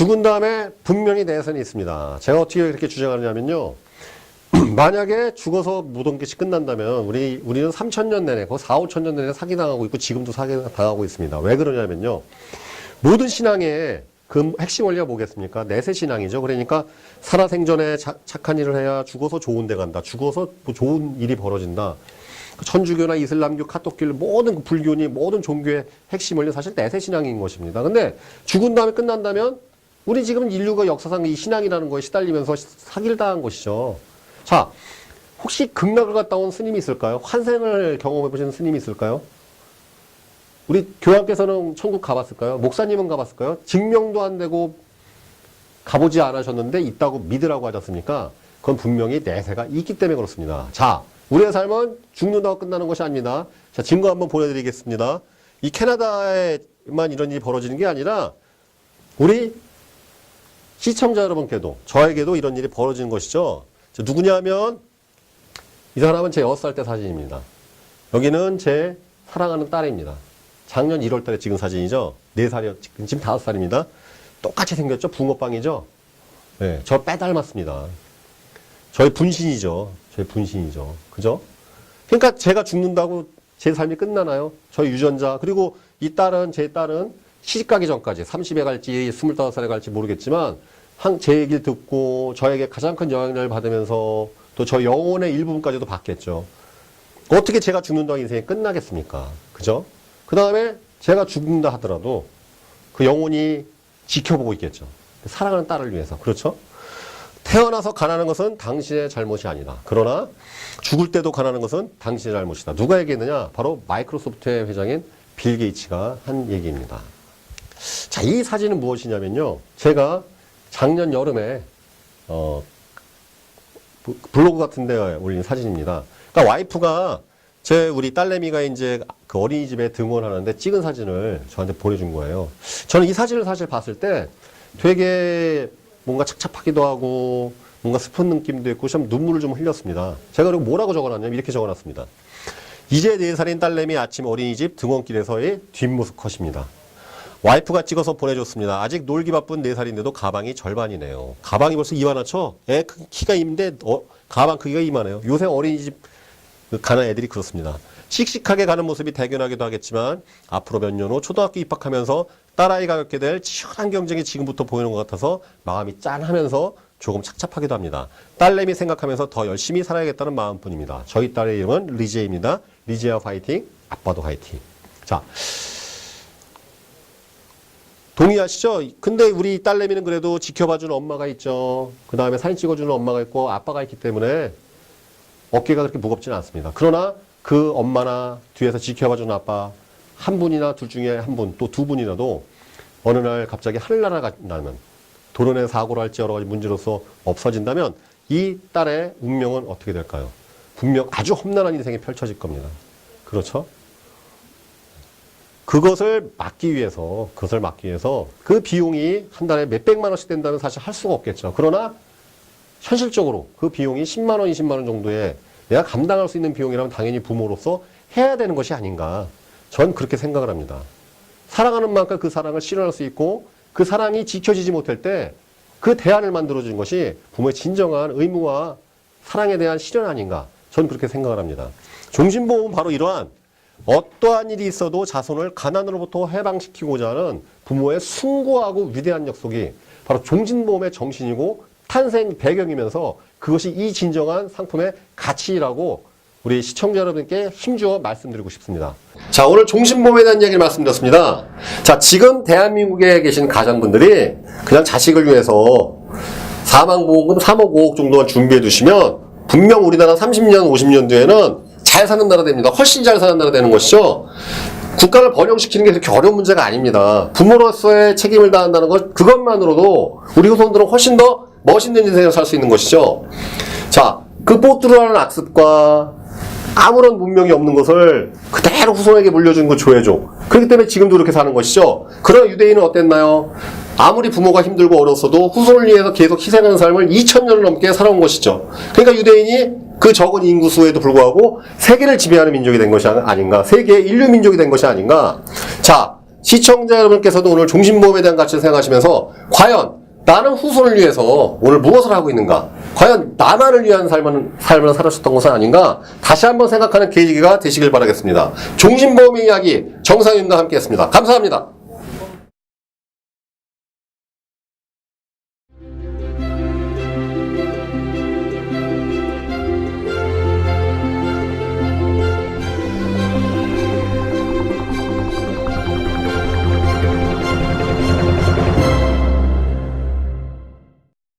죽은 다음에 분명히 내선이 있습니다. 제가 어떻게 이렇게 주장하느냐면요. 만약에 죽어서 무덤기시 끝난다면 우리 우리는 3천년 내내 그 4, 5천년 내내 사기 당하고 있고 지금도 사기 당하고 있습니다. 왜 그러냐면요. 모든 신앙의 그 핵심 원리가 뭐겠습니까? 내세 신앙이죠. 그러니까 살아생전에 자- 착한 일을 해야 죽어서 좋은 데 간다. 죽어서 뭐 좋은 일이 벌어진다. 그 천주교나 이슬람교, 카톡교 모든 그 불교니 모든 종교의 핵심 원리 사실 내세 신앙인 것입니다. 근데 죽은 다음에 끝난다면 우리 지금 인류가 역사상 이 신앙이라는 거에 시달리면서 사기를 당한 것이죠. 자, 혹시 극락을 갔다 온 스님이 있을까요? 환생을 경험해 보신 스님이 있을까요? 우리 교황께서는 천국 가봤을까요? 목사님은 가봤을까요? 증명도 안 되고 가보지 않으셨는데 있다고 믿으라고 하지 않습니까? 그건 분명히 내세가 있기 때문에 그렇습니다. 자, 우리의 삶은 죽는다고 끝나는 것이 아닙니다. 자, 증거 한번 보여드리겠습니다. 이 캐나다에만 이런 일이 벌어지는 게 아니라 우리 시청자 여러분께도 저에게도 이런 일이 벌어지는 것이죠. 자, 누구냐 하면 이 사람은 제 6살 때 사진입니다. 여기는 제 사랑하는 딸입니다. 작년 1월 달에 찍은 사진이죠. 4살이요. 지금, 지금 5살입니다. 똑같이 생겼죠. 붕어빵이죠. 네, 저 빼닮았습니다. 저희 분신이죠. 저희 분신이죠. 그죠? 그러니까 제가 죽는다고 제 삶이 끝나나요? 저희 유전자. 그리고 이 딸은, 제 딸은 시집가기 전까지 30에 갈지 25살에 갈지 모르겠지만 한, 제 얘기를 듣고 저에게 가장 큰 영향을 받으면서 또 저 영혼의 일부분까지도 받겠죠. 어떻게 제가 죽는다고 인생이 끝나겠습니까? 그죠? 그 다음에 제가 죽는다 하더라도 그 영혼이 지켜보고 있겠죠. 사랑하는 딸을 위해서. 그렇죠? 태어나서 가난한 것은 당신의 잘못이 아니다. 그러나 죽을 때도 가난한 것은 당신의 잘못이다. 누가 얘기했느냐? 바로 마이크로소프트의 회장인 빌 게이츠가 한 얘기입니다. 자, 이 사진은 무엇이냐면요. 제가 작년 여름에, 어, 부- 블로그 같은 데 올린 사진입니다. 그러니까 와이프가 제 우리 딸내미가 이제 그 어린이집에 등원하는데 찍은 사진을 저한테 보내준 거예요. 저는 이 사진을 사실 봤을 때 되게 뭔가 착잡하기도 하고 뭔가 슬픈 느낌도 있고 좀 눈물을 좀 흘렸습니다. 제가 그리고 뭐라고 적어놨냐면 이렇게 적어놨습니다. 이제 4살인 딸내미 아침 어린이집 등원길에서의 뒷모습 컷입니다. 와이프가 찍어서 보내줬습니다. 아직 놀기 바쁜 4살인데도 가방이 절반이네요. 가방이 벌써 이만하죠? 애 크- 키가 있는데 어, 가방 크기가 이만해요. 요새 어린이집 그 가는 애들이 그렇습니다. 씩씩하게 가는 모습이 대견하기도 하겠지만 앞으로 몇 년 후 초등학교 입학하면서 딸아이가 겪게 될 치열한 경쟁이 지금부터 보이는 것 같아서 마음이 짠하면서 조금 착잡하기도 합니다. 딸내미 생각하면서 더 열심히 살아야겠다는 마음뿐입니다. 저희 딸의 이름은 리제입니다. 리제야 화이팅, 아빠도 화이팅. 자, 동의하시죠? 근데 우리 딸내미는 그래도 지켜봐주는 엄마가 있죠. 그 다음에 사진 찍어주는 엄마가 있고 아빠가 있기 때문에 어깨가 그렇게 무겁지는 않습니다. 그러나 그 엄마나 뒤에서 지켜봐주는 아빠 한 분이나 둘 중에 한 분, 또 두 분이라도 어느 날 갑자기 하늘나라가 나면 도론의 사고를 할지 여러 가지 문제로서 없어진다면 이 딸의 운명은 어떻게 될까요? 분명 아주 험난한 인생이 펼쳐질 겁니다. 그렇죠? 그것을 막기 위해서, 그것을 막기 위해서 그 비용이 한 달에 몇백만 원씩 된다면 사실 할 수가 없겠죠. 그러나 현실적으로 그 비용이 10만 원, 20만 원 정도의 내가 감당할 수 있는 비용이라면 당연히 부모로서 해야 되는 것이 아닌가. 전 그렇게 생각을 합니다. 사랑하는 만큼 그 사랑을 실현할 수 있고 그 사랑이 지켜지지 못할 때 그 대안을 만들어준 것이 부모의 진정한 의무와 사랑에 대한 실현 아닌가. 전 그렇게 생각을 합니다. 종신보험은 바로 이러한 어떠한 일이 있어도 자손을 가난으로부터 해방시키고자 하는 부모의 숭고하고 위대한 약속이 바로 종신보험의 정신이고 탄생 배경이면서 그것이 이 진정한 상품의 가치라고 우리 시청자 여러분께 힘주어 말씀드리고 싶습니다. 자, 오늘 종신보험에 대한 이야기를 말씀드렸습니다. 자, 지금 대한민국에 계신 가장분들이 그냥 자식을 위해서 사망보험금 3억 5억 정도만 준비해 두시면 분명 우리나라 30년, 50년 뒤에는 잘 사는 나라 됩니다. 훨씬 잘 사는 나라 되는 것이죠. 국가를 번영시키는 게 그렇게 어려운 문제가 아닙니다. 부모로서의 책임을 다한다는 것, 그것만으로도 우리 후손들은 훨씬 더 멋있는 인생을 살 수 있는 것이죠. 자, 그 뽀뚜루라는 악습과 아무런 문명이 없는 것을 그대로 후손에게 물려주는 거 조회죠. 그렇기 때문에 지금도 그렇게 사는 것이죠. 그러나 유대인은 어땠나요? 아무리 부모가 힘들고 어렸어도 후손을 위해서 계속 희생하는 삶을 2000년을 넘게 살아온 것이죠. 그러니까 유대인이 그 적은 인구수에도 불구하고 세계를 지배하는 민족이 된 것이 아닌가. 세계의 인류 민족이 된 것이 아닌가. 자, 시청자 여러분께서도 오늘 종신보험에 대한 가치를 생각하시면서 과연 나는 후손을 위해서 오늘 무엇을 하고 있는가? 과연 나만을 위한 삶을, 삶을 살았었던 것은 아닌가? 다시 한번 생각하는 계기가 되시길 바라겠습니다. 종신보험의 이야기 정상윤과 함께 했습니다. 감사합니다.